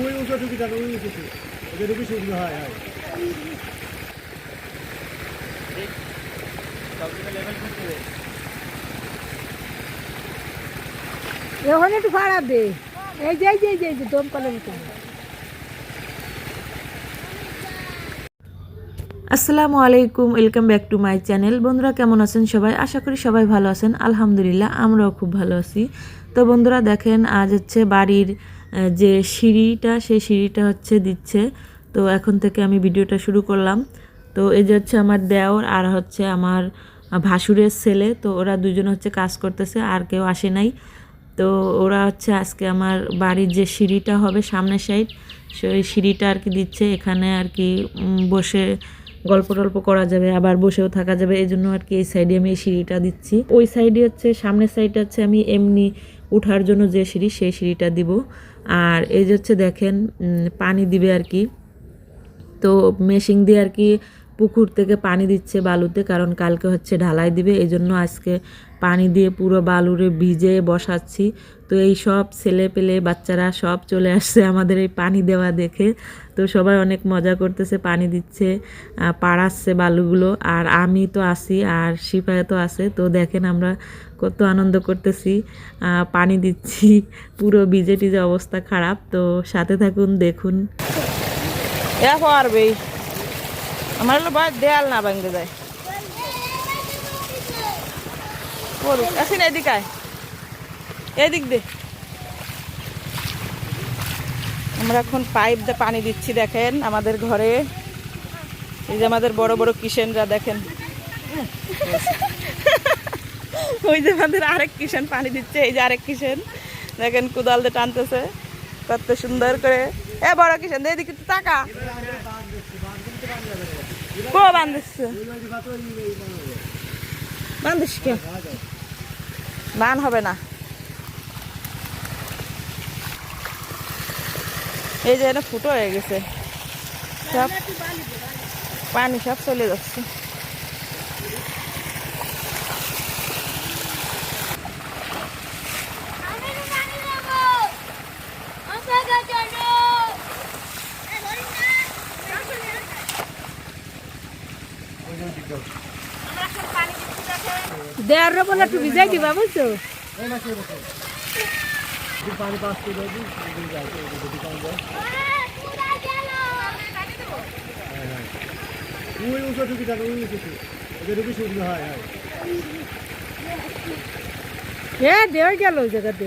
ওই উঁচু ঢুকি ওই উঁচু ওদের ঢুকি শুকনো হয় হয়। ওখানে একটু ভাড়া দে। এই যে এই যে এই যে, যে দমকলের মতো। আসসালামু আলাইকুম welcome back to my channel. বন্ধুরা কেমন আছেন সবাই? আশা করি সবাই ভালো আছেন। আলহামদুলিল্লাহ আমরাও খুব ভালো আছি। তো বন্ধুরা দেখেন আজ হচ্ছে বাড়ির যে সিঁড়িটা, সেই সিঁড়িটা হচ্ছে দিচ্ছে। তো এখন থেকে আমি ভিডিওটা শুরু করলাম। তো এই যে হচ্ছে আমার দেওর আর হচ্ছে আমার ভাসুরের ছেলে, তো ওরা দুজন হচ্ছে কাজ করতেছে, আর কেউ আসে নাই। তো ওরা হচ্ছে আজকে আমার বাড়ির যে সিঁড়িটা হবে সামনের সাইড সেই সিঁড়িটা আর কি দিচ্ছে। এখানে আর কি বসে গল্প টল্প করা যাবে, আবার বসেও থাকা যাবে। এই জন্য আর কি এই সাইডে আমি এই সিঁড়িটা দিচ্ছি। ওই সাইডে হচ্ছে, সামনের সাইডটা হচ্ছে আমি এমনি উঠার জন্য যে সিঁড়ি, সেই সিঁড়িটা দিব। আর এই যে হচ্ছে দেখেন পানি দিবে আর কি। তো মেশিন দিয়ে আর কি পুকুর থেকে পানি দিচ্ছে বালুতে, কারণ কালকে হচ্ছে ঢালাই দিবে এই জন্য আজকে পানি দিয়ে পুরো বালুরে ভিজে বসাচ্ছি। তো এই সব ছেলে পেলে বাচ্চারা সব চলে আসছে আমাদের এই পানি দেওয়া দেখে। তো সবাই অনেক মজা করতেছে, পানি দিচ্ছে পাড়াচ্ছে বালুগুলো। আর আমি তো আসি আর সিপাহে তো আছে, তো দেখেন আমরা কত আনন্দ করতেছি। পানি দিচ্ছি, পুরো ভিজে টিজে অবস্থা খারাপ। তো সাথে থাকুন, দেখুন। পারবেই। আমার হলো বা দেয়াল না ভাঙতে যায়। করুক এদিক আয়। এদিক দে। আমরা এখন পাইপ দিয়ে পানি দিচ্ছি, দেখেন আমাদের ঘরে। এই যে আমাদের বড় বড় কিষেনরা, দেখেন। ওই যে আমাদের আরেক কিষেন পানি দিচ্ছে, এই যে আরেক কিষেন। দেখেন কুদাল দিয়ে টানতেছে, কত সুন্দর করে। এ বড় কিষেন এদিকে তাকা। কো বান্ধিস। বান্ধিস কে? বান হবে না। এই যে এটা ফুটো হয়ে গেছে। সব পানি সব চলে যাচ্ছে। দেয়ার বলে একটু ভিজাই দিবা, বুঝছ? পানি পাস করে ওই উঁচু ঢুকি যাবে ওই গেল ওই জায়গাতে।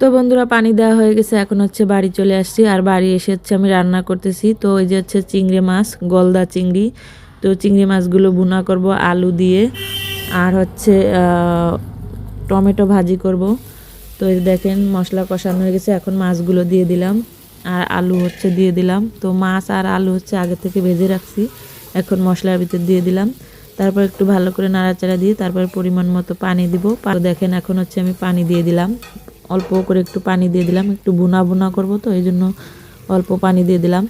তো বন্ধুরা, পানি দেওয়া হয়ে গেছে। এখন হচ্ছে বাড়ি চলে আসছি। আর বাড়ি এসে হচ্ছে আমি রান্না করতেছি। তো ওই যে হচ্ছে চিংড়ি মাছ, গলদা চিংড়ি। তো চিংড়ি মাছগুলো ভুনা করব আলু দিয়ে। আর হচ্ছে টমেটো ভাজি করব। তো এই দেখেন, মশলা কষানো হয়ে গেছে। এখন মাছগুলো দিয়ে দিলাম। আর আলু হচ্ছে দিয়ে দিলাম। তো মাছ আর আলু হচ্ছে আগে থেকে ভেজে রাখছি। এখন মশলার ভিতর দিয়ে দিলাম। তারপর একটু ভালো করে নাড়াচাড়া দিয়ে তারপর পরিমাণ মতো পানি দিব। দেখেন এখন হচ্ছে আমি পানি দিয়ে দিলাম। অল্প করে একটু পানি দিয়ে দিলাম। একটু বোনা বোনা করব তো, এই জন্য অল্প পানি দিয়ে দিলাম।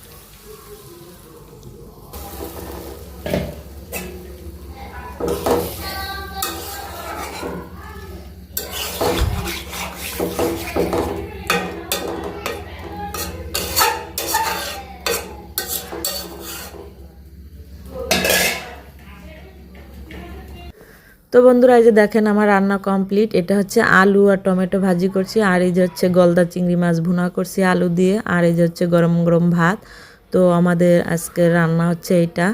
তো বন্ধুরা, এই যে দেখেন আমার রান্না কমপ্লিট। এটা হচ্ছে আলু আর টমেটো ভাজি করছি, আর এই যে হচ্ছে গলদা চিংড়ি মাছ ভুনা করছি আলু দিয়ে, আর এই যে হচ্ছে গরম গরম ভাত। তো আমাদের আজকে রান্না হচ্ছে এটা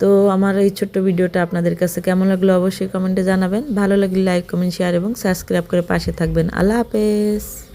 তো আমার এই ছোট্ট ভিডিওটা আপনাদের কাছে কেমন লাগল অবশ্যই কমেন্টে জানাবেন। ভালো লাগলে লাইক, কমেন্ট, শেয়ার এবং সাবস্ক্রাইব করে পাশে থাকবেন। আল্লাহ হাফেজ।